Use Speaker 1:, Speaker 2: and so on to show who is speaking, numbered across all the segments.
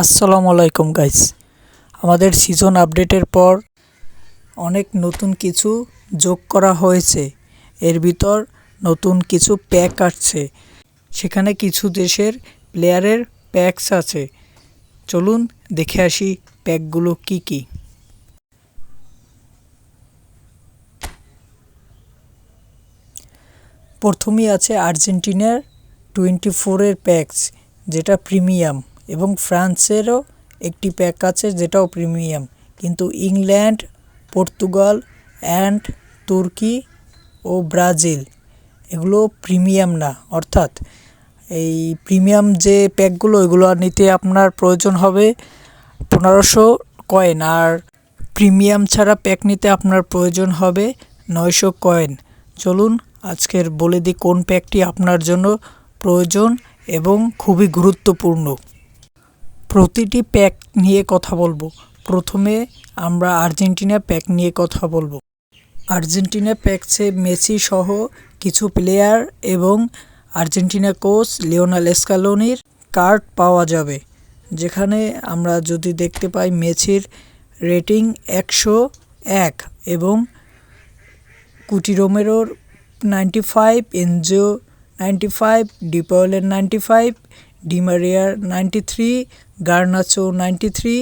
Speaker 1: আসসালামু আলাইকুম গাইস আমাদের সিজন আপডেটের পর অনেক নতুন কিছু যোগ করা হয়েছে। এর ভিতর নতুন কিছু প্যাক আসছে। সেখানে কিছু দেশের প্লেয়ারের প্যাকস আছে। চলুন দেখে আসি প্যাকগুলো কি কি। প্রথমেই আছে আর্জেন্টিনার টোয়েন্টি ফোরের প্যাকস যেটা প্রিমিয়াম এবং ফ্রান্সেরও একটি প্যাক আছে যেটাও প্রিমিয়াম কিন্তু ইংল্যান্ড, পর্তুগাল অ্যান্ড তুর্কি ও ব্রাজিল, এগুলো প্রিমিয়াম না। অর্থাৎ এই প্রিমিয়াম যে প্যাকগুলো এগুলো নিতে আপনার প্রয়োজন হবে পনেরোশো কয়েন আর প্রিমিয়াম ছাড়া প্যাক নিতে আপনার প্রয়োজন হবে নয়শো কয়েন চলুন আজকের বলে দিই কোন প্যাকটি আপনার জন্য প্রয়োজন এবং খুবই গুরুত্বপূর্ণ। প্রতিটি প্যাক নিয়ে কথা বলব। প্রথমে আমরা আর্জেন্টিনা প্যাক নিয়ে কথা বলব। আর্জেন্টিনা প্যাকসে মেসি সহ কিছু প্লেয়ার এবং আর্জেন্টিনা কোচ লিওনাল স্কালোনির কার্ড পাওয়া যাবে। যেখানে আমরা যদি দেখতে পাই মেসির রেটিং একশো এক এবং Cuti রোমেরোর ninety five Enzo ninety five ডিপয়েলের ninety five ডিমারিয়ার ninety three, Garnacho ninety three,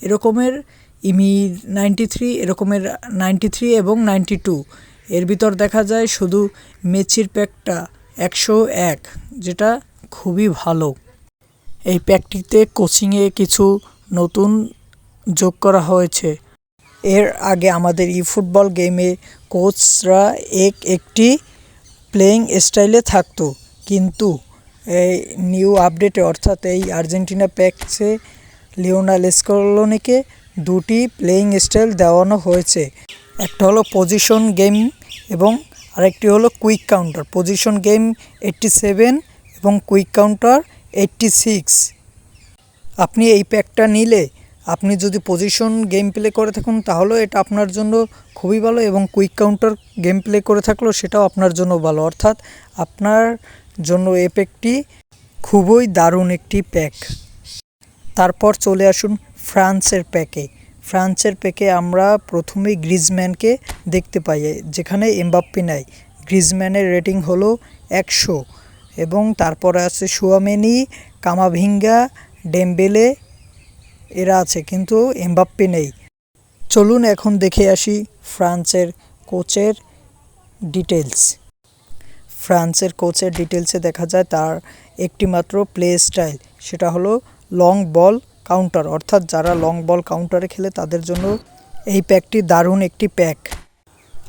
Speaker 1: এরকমের, ইমি নাইনটি থ্রি, এরকমের নাইনটি থ্রি এবং নাইনটি টু। এর ভিতর দেখা যায় শুধু মেচির প্যাকটা একশো এক, যেটা খুবই ভালো। এই প্যাকটিতে কোচিংয়ে কিছু নতুন যোগ করা হয়েছে। এর আগে আমাদের ই ফুটবল গেমে কোচরা এক একটি প্লেয়িং স্টাইলে থাকতো, কিন্তু এই নিউ আপডেটে, অর্থাৎ এই আর্জেন্টিনা প্যাকসে লিওনাল স্কলোনিকে দুটি প্লেয়িং স্টাইল দেওয়ানো হয়েছে। একটা হলো পজিশন গেম এবং আরেকটি হলো quick counter position game eighty seven এবং কুইক কাউন্টার এইট্টি সিক্স আপনি এই প্যাকটা নিলে, আপনি যদি পজিশন গেম প্লে করে থাকুন, তাহলেও এটা আপনার জন্য খুবই ভালো এবং কুইক কাউন্টার গেম প্লে করে থাকলেও সেটাও আপনার জন্য ভালো। অর্থাৎ আপনার জন্য এই প্যাকটি খুবই দারুণ একটি প্যাক। তারপর চলে আসুন ফ্রান্সের প্যাকে। ফ্রান্সের প্যাকে আমরা প্রথমেই গ্রিজম্যানকে দেখতে পাই, যেখানে এমবাপ্পি নাই। গ্রিজম্যানের রেটিং হলো একশো এবং তারপরে আছে সুয়ামেনি, কামাভিঙ্গা, ডেম্বেলে, এরা আছে, কিন্তু এমবাপ্পি নেই। চলুন এখন দেখে আসি ফ্রান্সের কোচের ডিটেলস ফ্রান্সের কোচের ডিটেলসে দেখা যায় তার একটি মাত্র প্লে স্টাইল, সেটা হলো লং বল কাউন্টার। অর্থাৎ যারা লং বল কাউন্টারে খেলে তাদের জন্য এই প্যাকটি দারুণ একটি প্যাক।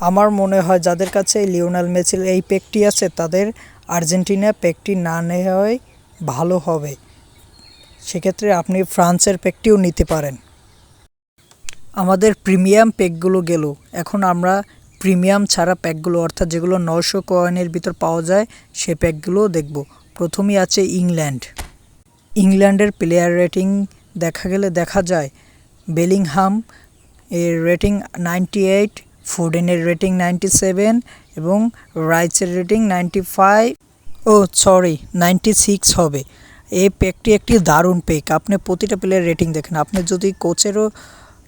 Speaker 1: আমার মনে হয় যাদের কাছে লিওনাল মেসির এই প্যাকটি আছে, তাদের আর্জেন্টিনা প্যাকটি না নেওয়াই ভালো হবে। সেক্ষেত্রে আপনি ফ্রান্সের প্যাকটিও নিতে পারেন। আমাদের প্রিমিয়াম প্যাকগুলো গেল। এখন আমরা প্রিমিয়াম ছাড়া প্যাকগুলো, অর্থাৎ যেগুলো নশো কয়েনের ভিতর পাওয়া যায়, সে প্যাকগুলো দেখব। প্রথমেই আছে ইংল্যান্ড। ইংল্যান্ডের প্লেয়ার রেটিং দেখা গেলে দেখা যায়। বেলিংহাম এর রেটিং নাইনটি এইট ফোর্ডেনের রেটিং নাইনটি সেভেন এবং রাইটসের rating ninety five oh sorry ninety six হবে। এই প্যাকটি একটি দারুণ পেক আপনি প্রতিটা প্লেয়ার রেটিং দেখেন। আপনি যদি কোচেরও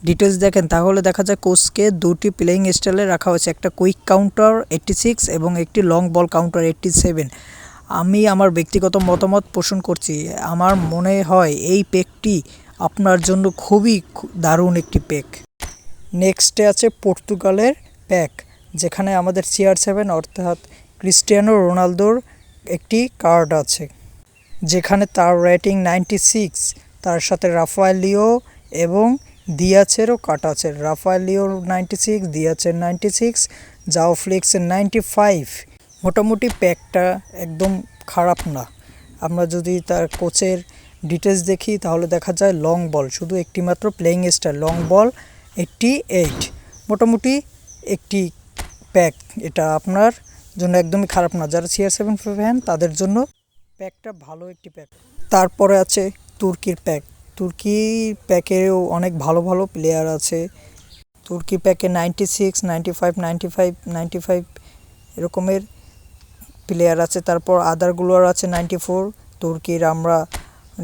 Speaker 1: ডিটেলস দেখেন, তাহলে দেখা যায় কোচকে দুটি প্লেয়িং স্টাইলে রাখা হয়েছে। একটা কুইক কাউন্টার এইট্টি সিক্স এবং একটি long ball counter eighty seven আমি আমার ব্যক্তিগত মতামত পোষণ করছি। আমার মনে হয় এই পেকটি আপনার জন্য খুবই দারুণ একটি পেক নেক্সটে আছে পর্তুগালের প্যাক যেখানে আমাদের চেয়ার সেভেন অর্থাৎ ক্রিস্টিয়ানো রোনালদোর একটি কার্ড আছে, যেখানে তার রেটিং নাইনটি সিক্স তার সাথে রাফায়েল লিও এবং দিয়াচেরও কাট আছে রাফায়েল লিওর নাইনটি সিক্স দিয়াচের নাইনটি সিক্স জাও ফ্লিক্সের নাইনটি ফাইভ মোটামুটি প্যাকটা একদম খারাপ না। আমরা যদি তার কোচের ডিটেলস দেখি, তাহলে দেখা যায় লং বল শুধু একটি মাত্র playing style long ball eighty eight মোটামুটি একটি প্যাক এটা আপনার জন্য একদমই খারাপ না। যারা সিআর সেভেন ফ্যান তাদের জন্য প্যাকটা ভালো একটি প্যাক তারপরে আছে তুর্কির প্যাক তুর্কি প্যাকেও অনেক ভালো ভালো প্লেয়ার আছে। তুর্কি প্যাকে ninety six ninety five ninety five ninety five এরকমের প্লেয়ার আছে। তারপর আদারগুলোর আছে নাইনটি ফোর তুর্কির আমরা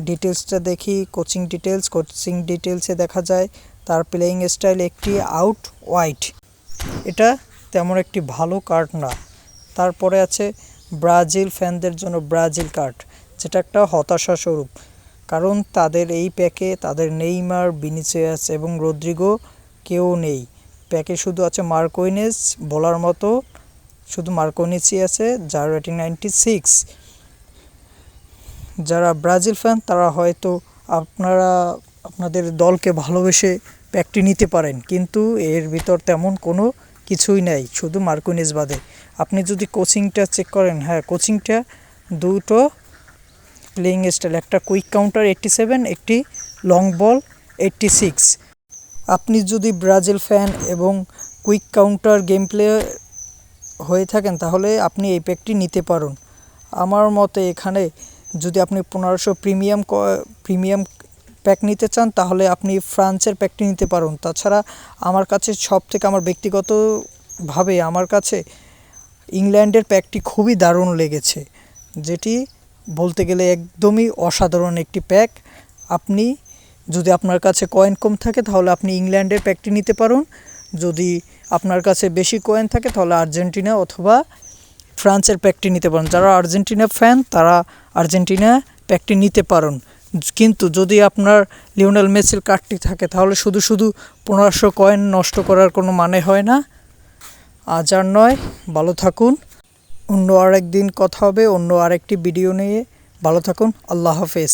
Speaker 1: ডিটেলসটা দেখি কোচিং ডিটেলস কোচিং ডিটেলসে দেখা যায়। তার প্লেয়িং স্টাইল একটি আউট ওয়াইট এটা তেমন একটি ভালো কার্ড না। তারপরে আছে ব্রাজিল ফ্যানদের জন্য ব্রাজিল কার্ড যেটা একটা হতাশা স্বরূপ। কারণ তাদের এই প্যাকে তাদের নেইমার, বিনিসিয়াস এবং রদ্রিগো কেউ নেই। প্যাকে শুধু আছে মার্কোইনেস বলার মতো, শুধু মার্কোনিসই আছে, যার রেটিং নাইনটি সিক্স। যারা ব্রাজিল ফ্যান, তারা হয়তো আপনারা, আপনাদের দলকে ভালোবেসে প্যাকটি নিতে পারেন, কিন্তু এর ভিতর তেমন কোনো কিছুই নাই, শুধু মার্কুনিস বাদে। আপনি যদি কোচিংটা চেক করেন হ্যাঁ কোচিংটা দুটো প্লেইং স্টাইল একটা কুইক কাউন্টার এইট্টি সেভেন একটি লং বল এইট্টি সিক্স আপনি যদি ব্রাজিল ফ্যান এবং কুইক কাউন্টার গেম প্লে হয়ে থাকেন, তাহলে আপনি এই প্যাকটি নিতে পারুন। আমার মতে এখানে যদি আপনি পনেরোশো প্রিমিয়াম প্রিমিয়াম প্যাক নিতে চান, তাহলে আপনি ফ্রান্সের প্যাকটি নিতে পারুন। তাছাড়া আমার কাছে সব থেকে আমার ব্যক্তিগতভাবে আমার কাছে ইংল্যান্ডের প্যাকটি খুবই দারুণ লেগেছে, যেটি বলতে গেলে একদমই অসাধারণ একটি প্যাক। আপনি যদি আপনার কাছে কয়েন কম থাকে, তাহলে আপনি ইংল্যান্ডের প্যাকটি নিতে পারুন। যদি আপনার কাছে বেশি কয়েন থাকে, তাহলে আর্জেন্টিনা অথবা ফ্রান্সের প্যাকটি নিতে পারেন। যারা আর্জেন্টিনা ফ্যান তারা আর্জেন্টিনা প্যাকটি নিতে পারেন। কিন্তু যদি আপনার লিওনেল মেসির কার্ডটি থাকে, তাহলে শুধু শুধু পনেরোশো কয়েন নষ্ট করার কোনো মানে হয় না। আজ আর নয়, ভালো থাকুন। অন্য আরেক দিন কথা হবে অন্য আরেকটি ভিডিও নিয়ে। ভালো থাকুন আল্লাহ হাফেজ।